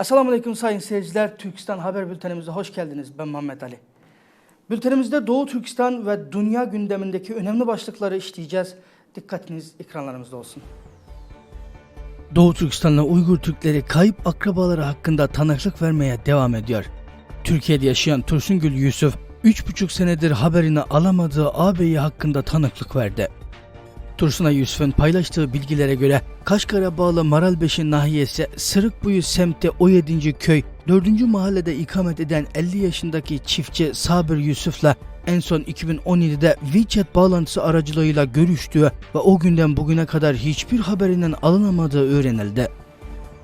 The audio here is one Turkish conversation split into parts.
Esselamu Aleyküm sayın seyirciler. Türkistan Haber Bültenimize hoş geldiniz. Ben Muhammed Ali. Bültenimizde Doğu Türkistan ve dünya gündemindeki önemli başlıkları işleyeceğiz. Dikkatiniz ekranlarımızda olsun. Doğu Türkistan'la Uygur Türkleri kayıp akrabaları hakkında tanıklık vermeye devam ediyor. Türkiye'de yaşayan Turşungül Yusuf, 3,5 senedir haberini alamadığı ağabeyi hakkında tanıklık verdi. Tursun'a Yusuf'un paylaştığı bilgilere göre Kaşgar'a bağlı Maralbeşi nahiyesi Sırıkbuyu semti 17. köy 4. mahallede ikamet eden 50 yaşındaki çiftçi Sabir Yusuf'la en son 2017'de WeChat bağlantısı aracılığıyla görüştüğü ve o günden bugüne kadar hiçbir haberinden alınamadığı öğrenildi.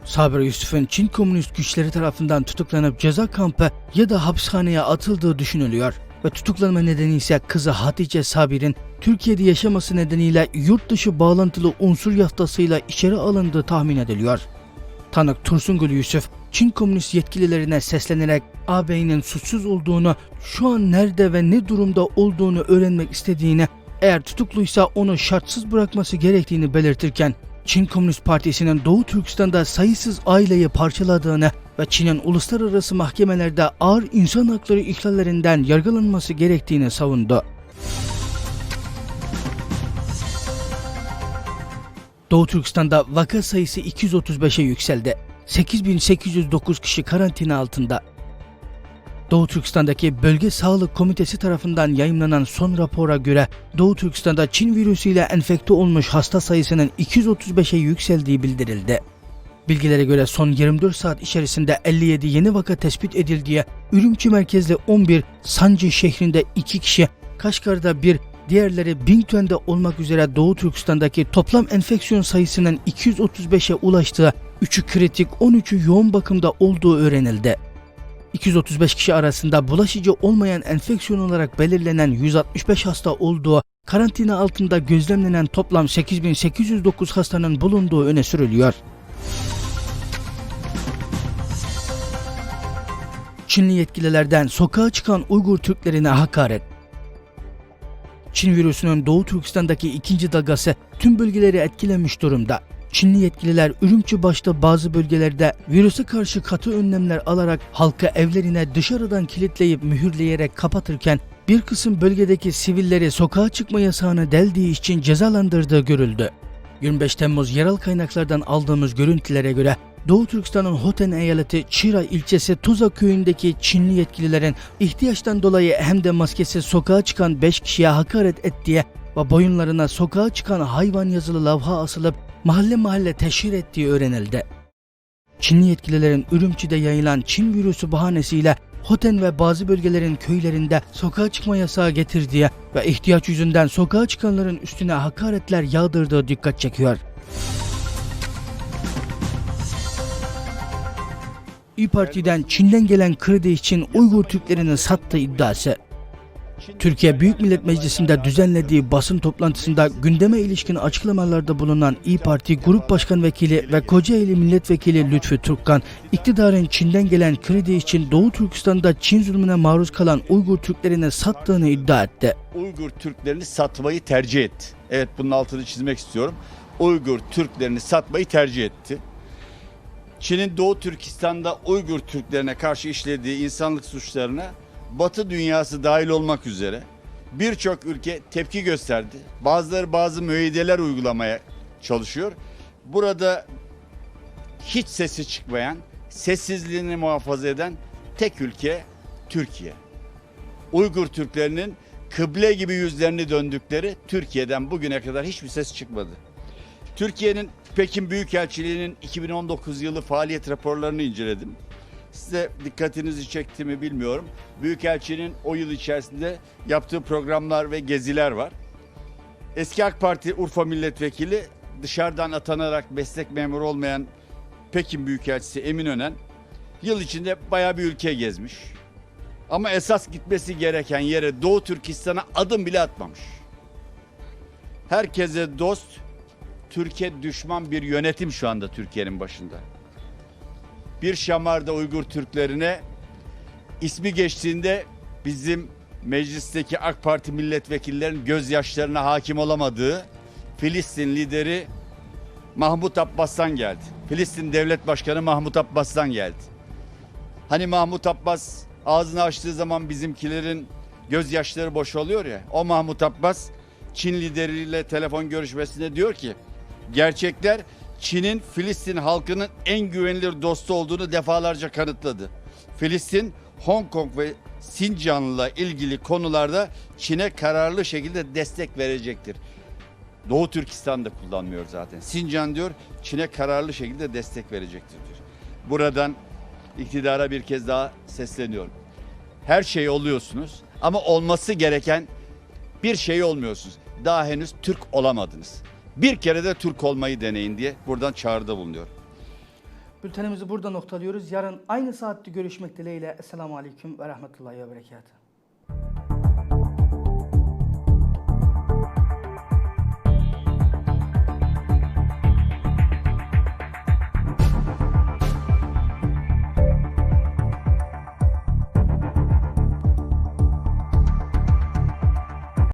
Sabir Yusuf'un Çin komünist güçleri tarafından tutuklanıp ceza kampı ya da hapishaneye atıldığı düşünülüyor ve tutuklanma nedeni ise kızı Hatice Sabir'in Türkiye'de yaşaması nedeniyle yurt dışı bağlantılı unsur yaftasıyla içeri alındığı tahmin ediliyor. Tanık Tursungül Yusuf, Çin komünist yetkililerine seslenerek ağabeyinin suçsuz olduğunu, şu an nerede ve ne durumda olduğunu öğrenmek istediğini, eğer tutukluysa onu şartsız bırakması gerektiğini belirtirken, Çin Komünist Partisi'nin Doğu Türkistan'da sayısız aileyi parçaladığını ve Çin'in uluslararası mahkemelerde ağır insan hakları ihlallerinden yargılanması gerektiğini savundu. Doğu Türkistan'da vaka sayısı 235'e yükseldi. 8809 kişi karantina altında. Doğu Türkistan'daki Bölge Sağlık Komitesi tarafından yayımlanan son rapora göre Doğu Türkistan'da Çin virüsüyle enfekte olmuş hasta sayısının 235'e yükseldiği bildirildi. Bilgilere göre son 24 saat içerisinde 57 yeni vaka tespit edildiği, Ürümçi merkezli 11, Sancı şehrinde 2 kişi, Kaşgar'da 1, diğerleri Bingtön'de olmak üzere Doğu Türkistan'daki toplam enfeksiyon sayısının 235'e ulaştığı, 3'ü kritik 13'ü yoğun bakımda olduğu öğrenildi. 235 kişi arasında bulaşıcı olmayan enfeksiyon olarak belirlenen 165 hasta olduğu, karantina altında gözlemlenen toplam 8809 hastanın bulunduğu öne sürülüyor. Çinli yetkililerden sokağa çıkan Uygur Türklerine hakaret. Çin virüsünün Doğu Türkistan'daki ikinci dalgası tüm bölgeleri etkilemiş durumda. Çinli yetkililer Ürümçi başta bazı bölgelerde virüse karşı katı önlemler alarak halkı evlerine dışarıdan kilitleyip mühürleyerek kapatırken bir kısım bölgedeki sivilleri sokağa çıkma yasağını deldiği için cezalandırdığı görüldü. 25 Temmuz yerel kaynaklardan aldığımız görüntülere göre Doğu Türkistan'ın Hoten eyaleti Çira ilçesi Tuza köyündeki Çinli yetkililerin ihtiyaçtan dolayı hem de maskesiz sokağa çıkan 5 kişiye hakaret ettiği ve boyunlarına sokağa çıkan hayvan yazılı lavha asılıp mahalle mahalle teşhir ettiği öğrenildi. Çinli yetkililerin Ürümçi'de yayılan Çin virüsü bahanesiyle Hoten ve bazı bölgelerin köylerinde sokağa çıkma yasağı getirdiği ve ihtiyaç yüzünden sokağa çıkanların üstüne hakaretler yağdırdığı dikkat çekiyor. İyi Parti'den Çin'den gelen kredi için Uygur Türklerini sattığı iddiası. Türkiye Büyük Millet Meclisi'nde düzenlediği basın toplantısında gündeme ilişkin açıklamalarda bulunan İyi Parti Grup Başkan Vekili ve Kocaeli Milletvekili Lütfü Türkkan, iktidarın Çin'den gelen kredi için Doğu Türkistan'da Çin zulmüne maruz kalan Uygur Türklerine sattığını iddia etti. Uygur Türklerini satmayı tercih etti. Evet bunun altını çizmek istiyorum. Uygur Türklerini satmayı tercih etti. Çin'in Doğu Türkistan'da Uygur Türklerine karşı işlediği insanlık suçlarına Batı dünyası dahil olmak üzere birçok ülke tepki gösterdi. Bazıları bazı müeyyideler uygulamaya çalışıyor. Burada hiç sesi çıkmayan, sessizliğini muhafaza eden tek ülke Türkiye. Uygur Türklerinin kıble gibi yüzlerini döndükleri Türkiye'den bugüne kadar hiçbir ses çıkmadı. Türkiye'nin Pekin Büyükelçiliği'nin 2019 yılı faaliyet raporlarını inceledim. Size dikkatinizi çekti mi bilmiyorum. Büyükelçinin o yıl içerisinde yaptığı programlar ve geziler var. Eski AK Parti Urfa Milletvekili dışarıdan atanarak meslek memuru olmayan Pekin Büyükelçisi Emin Önen yıl içinde bayağı bir ülke gezmiş. Ama esas gitmesi gereken yere Doğu Türkistan'a adım bile atmamış. Herkese dost, Türkiye düşman bir yönetim şu anda Türkiye'nin başında. Bir şamarda Uygur Türklerine ismi geçtiğinde bizim meclisteki AK Parti milletvekillerinin gözyaşlarına hakim olamadığı Filistin lideri Mahmut Abbas'tan geldi. Filistin Devlet Başkanı Mahmut Abbas'tan geldi. Hani Mahmut Abbas ağzını açtığı zaman bizimkilerin gözyaşları boşalıyor ya. O Mahmut Abbas Çin lideriyle telefon görüşmesinde diyor ki gerçekler Çin'in Filistin halkının en güvenilir dostu olduğunu defalarca kanıtladı. Filistin, Hong Kong ve Sincan'la ilgili konularda Çin'e kararlı şekilde destek verecektir. Doğu Türkistan'da kullanmıyor zaten. Sincan diyor Çin'e kararlı şekilde destek verecektir diyor. Buradan iktidara bir kez daha sesleniyorum. Her şey oluyorsunuz ama olması gereken bir şey olmuyorsunuz. Daha henüz Türk olamadınız. Bir kere de Türk olmayı deneyin diye buradan çağrıda bulunuyorum. Bültenimizi burada noktalıyoruz. Yarın aynı saatte görüşmek dileğiyle. Esselamu Aleyküm ve Rahmetullahi ve Berekatuhu.